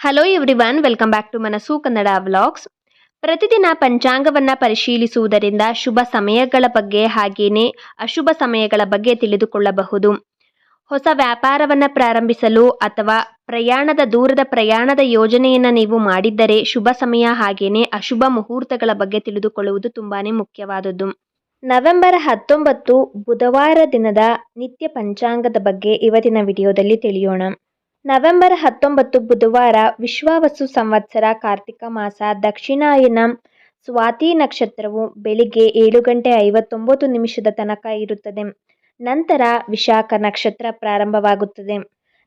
Hello everyone welcome back to Manassu Kannada vlogs ಪ್ರತಿದಿನ ಪಂಚಾಂಗವನ್ನು ಪರಿಶೀಲಿಸುವುದರಿಂದ ಶುಭ ಸಮಯಗಳ ಬಗ್ಗೆ ಹಾಗೆಯೇ ಅಶುಭ ಸಮಯಗಳ ಬಗ್ಗೆ ತಿಳಿದುಕೊಳ್ಳಬಹುದು. ಹೊಸ ವ್ಯಾಪಾರವನ್ನು ಪ್ರಾರಂಭಿಸಲು ಅಥವಾ ಪ್ರಯಾಣದ ದೂರದ ಪ್ರಯಾಣದ ಯೋಜನೆಯನ್ನು ನೀವು ಮಾಡಿದ್ದರೆ ಶುಭ ಸಮಯ ಹಾಗೆಯೇ ಅಶುಭ ಮುಹೂರ್ತಗಳ ಬಗ್ಗೆ ತಿಳಿದುಕೊಳ್ಳುವುದು ತುಂಬಾನೇ ಮುಖ್ಯವಾದದ್ದು. ನವೆಂಬರ್ ಹತ್ತೊಂಬತ್ತು ಬುಧವಾರ ದಿನದ ನಿತ್ಯ ಪಂಚಾಂಗದ ಬಗ್ಗೆ ಇವತ್ತಿನ ವಿಡಿಯೋದಲ್ಲಿ ತಿಳಿಯೋಣ. ನವೆಂಬರ್ ಹತ್ತೊಂಬತ್ತು ಬುಧವಾರ ವಿಶ್ವಾವಸು ಸಂವತ್ಸರ ಕಾರ್ತಿಕ ಮಾಸ ದಕ್ಷಿಣಾಯನ ಸ್ವಾತಿ ನಕ್ಷತ್ರವು ಬೆಳಿಗ್ಗೆ ಏಳು ಗಂಟೆ ಐವತ್ತೊಂಬತ್ತು ನಿಮಿಷದ ತನಕ ಇರುತ್ತದೆ. ನಂತರ ವಿಶಾಖ ನಕ್ಷತ್ರ ಪ್ರಾರಂಭವಾಗುತ್ತದೆ.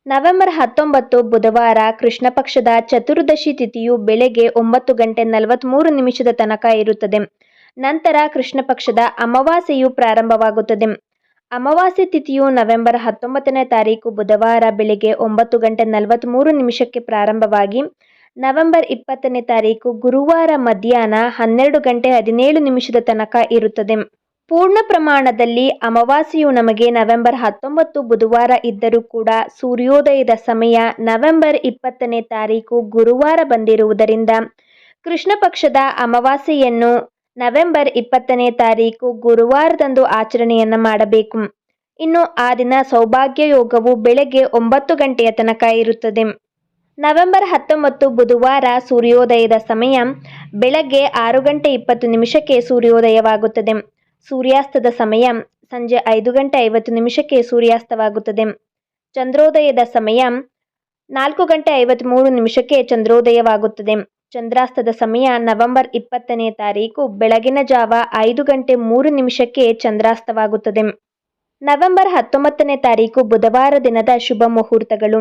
ನವೆಂಬರ್ ಹತ್ತೊಂಬತ್ತು ಬುಧವಾರ ಕೃಷ್ಣ ಪಕ್ಷದ ಚತುರ್ದಶಿ ತಿಥಿಯು ಬೆಳಗ್ಗೆ ಒಂಬತ್ತು ಗಂಟೆ ನಲವತ್ತ್ಮೂರು ನಿಮಿಷದ ತನಕ ಇರುತ್ತದೆ. ನಂತರ ಕೃಷ್ಣ ಪಕ್ಷದ ಅಮಾವಾಸ್ಯೆಯು ಪ್ರಾರಂಭವಾಗುತ್ತದೆ. ಅಮಾವಾಸ್ಯೆ ತಿಥಿಯು ನವೆಂಬರ್ ಹತ್ತೊಂಬತ್ತನೇ ತಾರೀಕು ಬುಧವಾರ ಬೆಳಗ್ಗೆ ಒಂಬತ್ತು ಗಂಟೆ ನಲವತ್ತ್ಮೂರು ನಿಮಿಷಕ್ಕೆ ಪ್ರಾರಂಭವಾಗಿ ನವೆಂಬರ್ ಇಪ್ಪತ್ತನೇ ತಾರೀಕು ಗುರುವಾರ ಮಧ್ಯಾಹ್ನ ಹನ್ನೆರಡು ಗಂಟೆ ಹದಿನೇಳು ನಿಮಿಷದ ತನಕ ಇರುತ್ತದೆ. ಪೂರ್ಣ ಪ್ರಮಾಣದಲ್ಲಿ ಅಮಾವಾಸ್ಯೆಯು ನಮಗೆ ನವೆಂಬರ್ ಹತ್ತೊಂಬತ್ತು ಬುಧವಾರ ಇದ್ದರೂ ಕೂಡ ಸೂರ್ಯೋದಯದ ಸಮಯ ನವೆಂಬರ್ ಇಪ್ಪತ್ತನೇ ತಾರೀಕು ಗುರುವಾರ ಬಂದಿರುವುದರಿಂದ ಕೃಷ್ಣ ಪಕ್ಷದ ಅಮಾವಾಸ್ಯೆಯನ್ನು ನವೆಂಬರ್ ಇಪ್ಪತ್ತನೇ ತಾರೀಕು ಗುರುವಾರದಂದು ಆಚರಣೆಯನ್ನು ಮಾಡಬೇಕು. ಇನ್ನು ಆ ದಿನ ಸೌಭಾಗ್ಯ ಯೋಗವು ಬೆಳಗ್ಗೆ ಒಂಬತ್ತು ಗಂಟೆಯ ತನಕ ಇರುತ್ತದೆ. ನವೆಂಬರ್ ಹತ್ತೊಂಬತ್ತು ಬುಧವಾರ ಸೂರ್ಯೋದಯದ ಸಮಯ ಬೆಳಗ್ಗೆ ಆರು ಗಂಟೆ ಇಪ್ಪತ್ತು ನಿಮಿಷಕ್ಕೆ ಸೂರ್ಯೋದಯವಾಗುತ್ತದೆ. ಸೂರ್ಯಾಸ್ತದ ಸಮಯ ಸಂಜೆ ಐದು ಗಂಟೆ ಐವತ್ತು ನಿಮಿಷಕ್ಕೆ ಸೂರ್ಯಾಸ್ತವಾಗುತ್ತದೆ. ಚಂದ್ರೋದಯದ ಸಮಯ ನಾಲ್ಕು ಗಂಟೆ ಐವತ್ತ್ಮೂರು ನಿಮಿಷಕ್ಕೆ ಚಂದ್ರೋದಯವಾಗುತ್ತದೆ. ಚಂದ್ರಾಸ್ತದ ಸಮಯ ನವೆಂಬರ್ ಇಪ್ಪತ್ತನೇ ತಾರೀಕು ಬೆಳಗಿನ ಜಾವ ಐದು ಗಂಟೆ ಮೂರು ನಿಮಿಷಕ್ಕೆ ಚಂದ್ರಾಸ್ತವಾಗುತ್ತದೆ. ನವೆಂಬರ್ ಹತ್ತೊಂಬತ್ತನೇ ತಾರೀಕು ಬುಧವಾರ ದಿನದ ಶುಭ ಮುಹೂರ್ತಗಳು.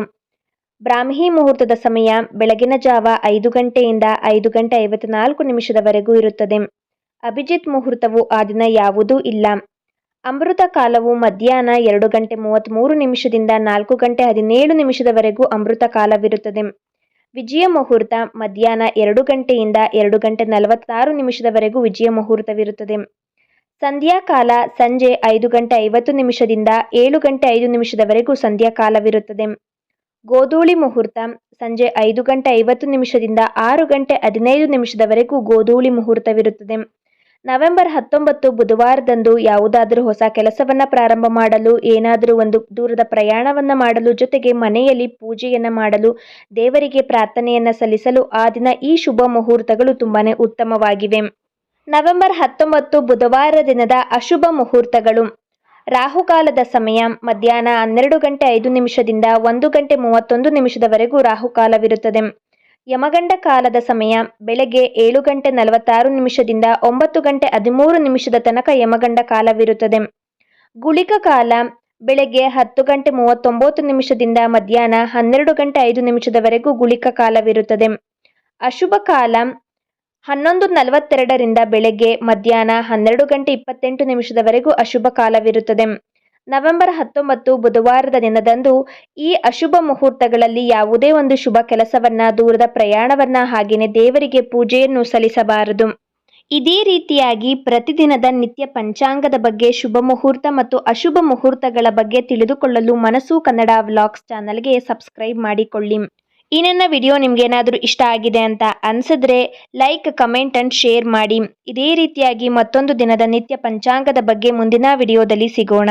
ಬ್ರಾಹ್ಮಿ ಮುಹೂರ್ತದ ಸಮಯ ಬೆಳಗಿನ ಜಾವ ಐದು ಗಂಟೆಯಿಂದ ಐದು ಗಂಟೆ ಐವತ್ನಾಲ್ಕು ನಿಮಿಷದವರೆಗೂ ಇರುತ್ತದೆ. ಅಭಿಜಿತ್ ಮುಹೂರ್ತವು ಆ ದಿನ ಯಾವುದೂ ಇಲ್ಲ. ಅಮೃತ ಕಾಲವು ಮಧ್ಯಾಹ್ನ ಎರಡು ಗಂಟೆ ಮೂವತ್ತ್ಮೂರು ನಿಮಿಷದಿಂದ ನಾಲ್ಕು ಗಂಟೆ ಹದಿನೇಳು ನಿಮಿಷದವರೆಗೂ ಅಮೃತ ಕಾಲವಿರುತ್ತದೆ. ವಿಜಯ ಮುಹೂರ್ತ ಮಧ್ಯಾಹ್ನ ಎರಡು ಗಂಟೆಯಿಂದ ಎರಡು ಗಂಟೆ ನಲವತ್ತಾರು ನಿಮಿಷದವರೆಗೂ ವಿಜಯ ಮುಹೂರ್ತವಿರುತ್ತದೆ. ಸಂಧ್ಯಾಕಾಲ ಸಂಜೆ ಐದು ಗಂಟೆ ಐವತ್ತು ನಿಮಿಷದಿಂದ ಏಳು ಗಂಟೆ ಐದು ನಿಮಿಷದವರೆಗೂ ಸಂಧ್ಯಾಕಾಲವಿರುತ್ತದೆ. ಗೋಧೂಳಿ ಮುಹೂರ್ತ ಸಂಜೆ ಐದು ಗಂಟೆ ಐವತ್ತು ನಿಮಿಷದಿಂದ ಆರು ಗಂಟೆ ಹದಿನೈದು ನಿಮಿಷದವರೆಗೂ ಗೋಧೂಳಿ ಮುಹೂರ್ತವಿರುತ್ತದೆ. ನವೆಂಬರ್ ಹತ್ತೊಂಬತ್ತು ಬುಧವಾರದಂದು ಯಾವುದಾದರೂ ಹೊಸ ಕೆಲಸವನ್ನು ಪ್ರಾರಂಭ ಮಾಡಲು, ಏನಾದರೂ ಒಂದು ದೂರದ ಪ್ರಯಾಣವನ್ನು ಮಾಡಲು, ಜೊತೆಗೆ ಮನೆಯಲ್ಲಿ ಪೂಜೆಯನ್ನು ಮಾಡಲು, ದೇವರಿಗೆ ಪ್ರಾರ್ಥನೆಯನ್ನು ಸಲ್ಲಿಸಲು ಆ ದಿನ ಈ ಶುಭ ಮುಹೂರ್ತಗಳು ತುಂಬಾನೇ ಉತ್ತಮವಾಗಿವೆ. ನವೆಂಬರ್ ಹತ್ತೊಂಬತ್ತು ಬುಧವಾರ ದಿನದ ಅಶುಭ ಮುಹೂರ್ತಗಳು. ರಾಹುಕಾಲದ ಸಮಯ, ಮಧ್ಯಾಹ್ನ ಹನ್ನೆರಡು ಗಂಟೆ ಐದು ನಿಮಿಷದಿಂದ ಒಂದು ಗಂಟೆ ಮೂವತ್ತೊಂದು ನಿಮಿಷದವರೆಗೂ ರಾಹುಕಾಲವಿರುತ್ತದೆ. ಯಮಗಂಡ ಕಾಲದ ಸಮಯ, ಬೆಳಗ್ಗೆ ಏಳು ಗಂಟೆ ನಲವತ್ತಾರು ನಿಮಿಷದಿಂದ ಒಂಬತ್ತು ಗಂಟೆ ಹದಿಮೂರು ನಿಮಿಷದ ತನಕ ಯಮಗಂಡ ಕಾಲವಿರುತ್ತದೆ. ಗುಳಿಕ ಕಾಲ, ಬೆಳಗ್ಗೆ ಹತ್ತು ಗಂಟೆ ಮೂವತ್ತೊಂಬತ್ತು ನಿಮಿಷದಿಂದ ಮಧ್ಯಾಹ್ನ ಹನ್ನೆರಡು ಗಂಟೆ ಐದು ನಿಮಿಷದವರೆಗೂ ಗುಳಿಕ ಕಾಲವಿರುತ್ತದೆ. ಅಶುಭ ಕಾಲ, ಹನ್ನೊಂದು ನಲವತ್ತೆರಡರಿಂದ ಬೆಳಗ್ಗೆ ಮಧ್ಯಾಹ್ನ ಹನ್ನೆರಡು ಗಂಟೆ ಇಪ್ಪತ್ತೆಂಟು ನಿಮಿಷದವರೆಗೂ ಅಶುಭ ಕಾಲವಿರುತ್ತದೆ. ನವೆಂಬರ್ ಹತ್ತೊಂಬತ್ತು ಬುಧವಾರದ ದಿನದಂದು ಈ ಅಶುಭ ಮುಹೂರ್ತಗಳಲ್ಲಿ ಯಾವುದೇ ಒಂದು ಶುಭ ಕೆಲಸವನ್ನ, ದೂರದ ಪ್ರಯಾಣವನ್ನ ಹಾಗೆಯೇ ದೇವರಿಗೆ ಪೂಜೆಯನ್ನು ಸಲ್ಲಿಸಬಾರದು. ಇದೇ ರೀತಿಯಾಗಿ ಪ್ರತಿದಿನದ ನಿತ್ಯ ಪಂಚಾಂಗದ ಬಗ್ಗೆ ಶುಭ ಮುಹೂರ್ತ ಮತ್ತು ಅಶುಭ ಮುಹೂರ್ತಗಳ ಬಗ್ಗೆ ತಿಳಿದುಕೊಳ್ಳಲು ಮನಸ್ಸು ಕನ್ನಡ ವ್ಲಾಗ್ಸ್ ಚಾನಲ್ಗೆ ಸಬ್ಸ್ಕ್ರೈಬ್ ಮಾಡಿಕೊಳ್ಳಿ. ಈ ನನ್ನ ವಿಡಿಯೋ ನಿಮಗೇನಾದರೂ ಇಷ್ಟ ಆಗಿದೆ ಅಂತ ಅನಿಸಿದ್ರೆ ಲೈಕ್, ಕಮೆಂಟ್ ಅಂಡ್ ಶೇರ್ ಮಾಡಿ. ಇದೇ ರೀತಿಯಾಗಿ ಮತ್ತೊಂದು ದಿನದ ನಿತ್ಯ ಪಂಚಾಂಗದ ಬಗ್ಗೆ ಮುಂದಿನ ವಿಡಿಯೋದಲ್ಲಿ ಸಿಗೋಣ.